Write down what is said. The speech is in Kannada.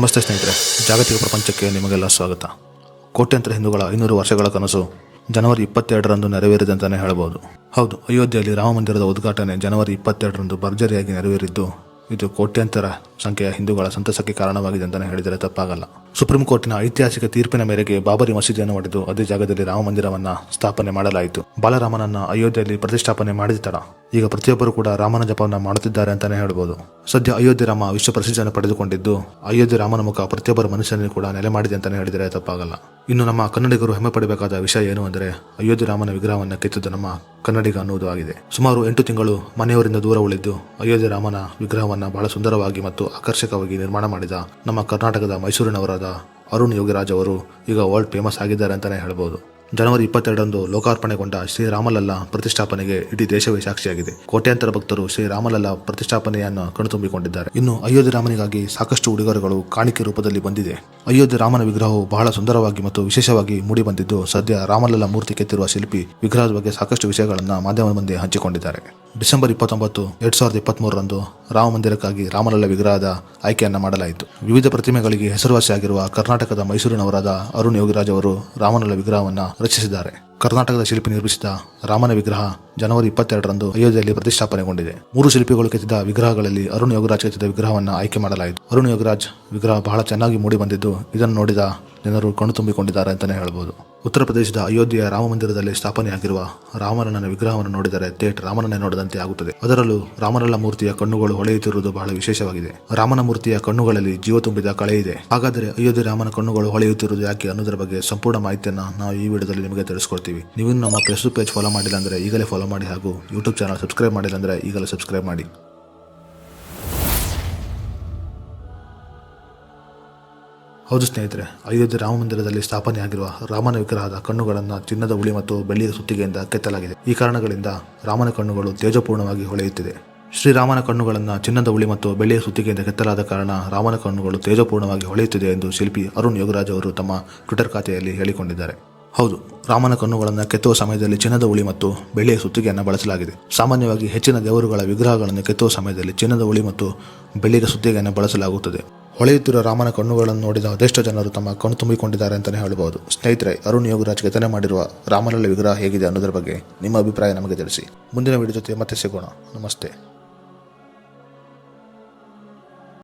ನಮಸ್ತೆ ಸ್ನೇಹಿತರೆ, ಜಾಗತಿಕ ಪ್ರಪಂಚಕ್ಕೆ ನಿಮಗೆಲ್ಲ ಸ್ವಾಗತ. ಕೋಟ್ಯಂತರ ಹಿಂದೂಗಳ ಐನೂರು ವರ್ಷಗಳ ಕನಸು ಜನವರಿ ಇಪ್ಪತ್ತೆರಡರಂದು ನೆರವೇರಿದೆ ಅಂತಲೇ ಹೇಳಬಹುದು ಹೌದು, ಅಯೋಧ್ಯೆಯಲ್ಲಿ ರಾಮ ಮಂದಿರದ ಉದ್ಘಾಟನೆ ಜನವರಿ ಇಪ್ಪತ್ತೆರಡರಂದು ಭರ್ಜರಿಯಾಗಿ ನೆರವೇರಿದ್ದು, ಇದು ಕೋಟ್ಯಂತರ ಸಂಖ್ಯೆಯ ಹಿಂದೂಗಳ ಸಂತಸಕ್ಕೆ ಕಾರಣವಾಗಿದೆ ಅಂತಲೇ ಹೇಳಿದರೆ ತಪ್ಪಾಗಲ್ಲ. ಸುಪ್ರೀಂ ಕೋರ್ಟ್ನ ಐತಿಹಾಸಿಕ ತೀರ್ಪಿನ ಮೇರೆಗೆ ಬಾಬರಿ ಮಸೀದಿಯನ್ನು ಒಡೆದು ಅದೇ ಜಾಗದಲ್ಲಿ ರಾಮ ಮಂದಿರವನ್ನ ಸ್ಥಾಪನೆ ಮಾಡಲಾಯಿತು. ಬಾಲರಾಮನನ್ನ ಅಯೋಧ್ಯೆಯಲ್ಲಿ ಪ್ರತಿಷ್ಠಾಪನೆ ಮಾಡಿದ ತಡ ಈಗ ಪ್ರತಿಯೊಬ್ಬರು ಕೂಡ ರಾಮನ ಜಪವನ್ನ ಮಾಡುತ್ತಿದ್ದಾರೆ ಅಂತಾನೆ ಹೇಳಬಹುದು ಸದ್ಯ ಅಯೋಧ್ಯೆ ರಾಮ ವಿಶ್ವ ಪ್ರಸಿದ್ಧಿಯನ್ನು ಪಡೆದುಕೊಂಡಿದ್ದು, ಅಯೋಧ್ಯೆ ರಾಮನ ಮುಖ ಪ್ರತಿಯೊಬ್ಬರ ಮನುಷ್ಯನಲ್ಲಿ ಕೂಡ ನೆಲೆ ಮಾಡಿದೆ ಅಂತಾನೆ ಹೇಳಿದರೆ ತಪ್ಪಾಗಲ್ಲ. ಇನ್ನು ನಮ್ಮ ಕನ್ನಡಿಗರು ಹೆಮ್ಮೆ ಪಡಬೇಕಾದ ವಿಷಯ ಏನು ಅಂದರೆ, ಅಯೋಧ್ಯೆ ರಾಮನ ವಿಗ್ರಹವನ್ನು ಕೆತ್ತಿದ್ದು ನಮ್ಮ ಕನ್ನಡಿಗ ಅನ್ನುವುದು ಆಗಿದೆ. ಸುಮಾರು ಎಂಟು ತಿಂಗಳು ಮನೆಯವರಿಂದ ದೂರ ಉಳಿದ್ದು, ಅಯೋಧ್ಯೆ ರಾಮನ ವಿಗ್ರಹವನ್ನು ಬಹಳ ಸುಂದರವಾಗಿ ಮತ್ತು ಆಕರ್ಷಕವಾಗಿ ನಿರ್ಮಾಣ ಮಾಡಿದ ನಮ್ಮ ಕರ್ನಾಟಕದ ಮೈಸೂರಿನವರಾದ ಅರುಣ್ ಯೋಗಿರಾಜ್ ಅವರು ಈಗ ವರ್ಲ್ಡ್ ಫೇಮಸ್ ಆಗಿದ್ದಾರೆ ಅಂತಲೇ ಹೇಳ್ಬೋದು. ಜನವರಿ ಇಪ್ಪತ್ತೆರಡರಂದು ಲೋಕಾರ್ಪಣೆಗೊಂಡ ಶ್ರೀರಾಮಲಲ್ಲ ಪ್ರತಿಷ್ಠಾಪನೆಗೆ ಇಡೀ ದೇಶವೇ ಸಾಕ್ಷಿಯಾಗಿದೆ. ಕೋಟ್ಯಾಂತರ ಭಕ್ತರು ಶ್ರೀರಾಮಲಲ್ಲ ಪ್ರತಿಷ್ಠಾಪನೆಯನ್ನು ಕಣ್ತುಂಬಿಕೊಂಡಿದ್ದಾರೆ. ಇನ್ನು ಅಯೋಧ್ಯೆ ರಾಮನಿಗಾಗಿ ಸಾಕಷ್ಟು ಉಡುಗೊರೆಗಳು ಕಾಣಿಕೆ ರೂಪದಲ್ಲಿ ಬಂದಿದೆ. ಅಯೋಧ್ಯೆ ರಾಮನ ವಿಗ್ರಹವು ಬಹಳ ಸುಂದರವಾಗಿ ಮತ್ತು ವಿಶೇಷವಾಗಿ ಮೂಡಿಬಂದಿದ್ದು ಸದ್ಯ ರಾಮಲಲ್ಲ ಮೂರ್ತಿ ಕೆತ್ತಿರುವ ಶಿಲ್ಪಿ ವಿಗ್ರಹದ ಬಗ್ಗೆ ಸಾಕಷ್ಟು ವಿಷಯಗಳನ್ನು ಮಾಧ್ಯಮದ ಮುಂದೆ ಹಂಚಿಕೊಂಡಿದ್ದಾರೆ. ಡಿಸೆಂಬರ್ ಇಪ್ಪತ್ತೊಂಬತ್ತು, ಎರಡ್ ಸಾವಿರದ ಇಪ್ಪತ್ಮೂರರಂದು ರಾಮ ಮಂದಿರಕ್ಕಾಗಿ ರಾಮಲಲ್ಲ ವಿಗ್ರಹದ ಆಯ್ಕೆಯನ್ನ ಮಾಡಲಾಯಿತು. ವಿವಿಧ ಪ್ರತಿಮೆಗಳಿಗೆ ಹೆಸರುವಾಸಿಯಾಗಿರುವ ಕರ್ನಾಟಕದ ಮೈಸೂರಿನವರಾದ ಅರುಣ್ ಯೋಗಿರಾಜ್ ಅವರು ರಾಮಲಲ್ಲ ವಿಗ್ರಹವನ್ನು ರಚಿಸಿದ್ದಾರೆ. ಕರ್ನಾಟಕದ ಶಿಲ್ಪಿ ನಿರ್ಮಿಸಿದ ರಾಮನ ವಿಗ್ರಹ ಜನವರಿ ಇಪ್ಪತ್ತೆರಡರಂದು ಅಯೋಧ್ಯೆಯಲ್ಲಿ ಪ್ರತಿಷ್ಠಾಪನೆಗೊಂಡಿದೆ. ಮೂರು ಶಿಲ್ಪಿಗಳು ಕೆತ್ತಿದ ವಿಗ್ರಹಗಳಲ್ಲಿ ಅರುಣ್ ಯೋಗರಾಜ್ ಕೆತ್ತಿದ ವಿಗ್ರಹವನ್ನು ಆಯ್ಕೆ ಮಾಡಲಾಯಿತು. ಅರುಣ್ ಯೋಗರಾಜ್ ವಿಗ್ರಹ ಬಹಳ ಚೆನ್ನಾಗಿ ಮೂಡಿಬಂದಿದ್ದು ಇದನ್ನು ನೋಡಿದ ಜನರು ಕಣ್ಣು ತುಂಬಿಕೊಂಡಿದ್ದಾರೆ ಅಂತಲೇ ಹೇಳ್ಬೋದು. ಉತ್ತರ ಪ್ರದೇಶದ ಅಯೋಧ್ಯೆಯ ರಾಮ ಮಂದಿರದಲ್ಲಿ ಸ್ಥಾಪನೆಯಾಗಿರುವ ರಾಮನನ್ನ ವಿಗ್ರಹವನ್ನು ನೋಡಿದರೆ ಥೇಟ್ ರಾಮನನ್ನೇ ನೋಡಿದಂತೆ ಆಗುತ್ತದೆ. ಅದರಲ್ಲೂ ರಾಮನಲ್ಲ ಮೂರ್ತಿಯ ಕಣ್ಣುಗಳು ಹೊಳೆಯುತ್ತಿರುವುದು ಬಹಳ ವಿಶೇಷವಾಗಿದೆ. ರಾಮನ ಮೂರ್ತಿಯ ಕಣ್ಣುಗಳಲ್ಲಿ ಜೀವ ತುಂಬಿದ ಕಳೆ ಇದೆ. ಹಾಗಾದರೆ ಅಯೋಧ್ಯೆ ರಾಮನ ಕಣ್ಣುಗಳು ಹೊಳೆಯುತ್ತಿರುವುದು ಯಾಕೆ ಅನ್ನೋದರ ಬಗ್ಗೆ ಸಂಪೂರ್ಣ ಮಾಹಿತಿಯನ್ನು ನಾವು ಈ ವಿಡಿಯೋದಲ್ಲಿ ನಿಮಗೆ ತಿಳಿಸ್ಕೊಡ್ತೀವಿ. ನೀವು ನಮ್ಮ ಫೇಸ್ಬುಕ್ ಪೇಜ್ ಫಾಲೋ ಮಾಡಿಲ್ಲ ಅಂದರೆ ಈಗಲೇ ಫಾಲೋ ಮಾಡಿ ಹಾಗೂ ಯೂಟ್ಯೂಬ್ ಚಾನಲ್ ಸಬ್ಸ್ಕ್ರೈಬ್ ಮಾಡಿಲ್ಲ ಅಂದರೆ ಈಗಲೇ ಸಬ್ಸ್ಕ್ರೈಬ್ ಮಾಡಿ. ಹೌದು ಸ್ನೇಹಿತರೆ, ಅಯೋಧ್ಯೆ ರಾಮ ಮಂದಿರದಲ್ಲಿ ಸ್ಥಾಪನೆಯಾಗಿರುವ ರಾಮನ ವಿಗ್ರಹದ ಕಣ್ಣುಗಳನ್ನು ಚಿನ್ನದ ಉಳಿ ಮತ್ತು ಬೆಳ್ಳಿಯ ಸುತ್ತಿಗೆಯಿಂದ ಕೆತ್ತಲಾಗಿದೆ. ಈ ಕಾರಣಗಳಿಂದ ರಾಮನ ಕಣ್ಣುಗಳು ತೇಜಪೂರ್ಣವಾಗಿ ಹೊಳೆಯುತ್ತಿದೆ. ಶ್ರೀರಾಮನ ಕಣ್ಣುಗಳನ್ನು ಚಿನ್ನದ ಉಳಿ ಮತ್ತು ಬೆಳ್ಳಿಯ ಸುತ್ತಿಗೆಯಿಂದ ಕೆತ್ತಲಾದ ಕಾರಣ ರಾಮನ ಕಣ್ಣುಗಳು ತೇಜಪೂರ್ಣವಾಗಿ ಹೊಳೆಯುತ್ತಿದೆ ಎಂದು ಶಿಲ್ಪಿ ಅರುಣ್ ಯೋಗರಾಜ್ ಅವರು ತಮ್ಮ ಟ್ವಿಟರ್ ಖಾತೆಯಲ್ಲಿ ಹೇಳಿಕೊಂಡಿದ್ದಾರೆ. ಹೌದು, ರಾಮನ ಕಣ್ಣುಗಳನ್ನು ಕೆತ್ತುವ ಸಮಯದಲ್ಲಿ ಚಿನ್ನದ ಉಳಿ ಮತ್ತು ಬೆಳ್ಳಿಯ ಸುತ್ತಿಗೆಯನ್ನು ಬಳಸಲಾಗಿದೆ. ಸಾಮಾನ್ಯವಾಗಿ ಹೆಚ್ಚಿನ ದೇವರುಗಳ ವಿಗ್ರಹಗಳನ್ನು ಕೆತ್ತುವ ಸಮಯದಲ್ಲಿ ಚಿನ್ನದ ಉಳಿ ಮತ್ತು ಬೆಳ್ಳಿಯ ಸುತ್ತಿಗೆಯನ್ನು ಬಳಸಲಾಗುತ್ತದೆ. ಹೊಳೆಯುತ್ತಿರುವ ರಾಮನ ಕಣ್ಣುಗಳನ್ನು ನೋಡಿದ ಅದೆಷ್ಟೋ ಜನರು ತಮ್ಮ ಕಣ್ಣು ತುಂಬಿಕೊಂಡಿದ್ದಾರೆ ಅಂತಲೇ ಹೇಳಬಹುದು ಸ್ನೇಹಿತರೆ, ಅರುಣ್ ಯೋಗರಾಜ್ ಕೆತ್ತನೆ ಮಾಡಿರುವ ರಾಮಲಲ್ಲ ವಿಗ್ರಹ ಹೇಗಿದೆ ಅನ್ನೋದರ ಬಗ್ಗೆ ನಿಮ್ಮ ಅಭಿಪ್ರಾಯ ನಮಗೆ ತಿಳಿಸಿ. ಮುಂದಿನ ವಿಡಿಯೋ ಜೊತೆ ಮತ್ತೆ ಸಿಗೋಣ. ನಮಸ್ತೆ.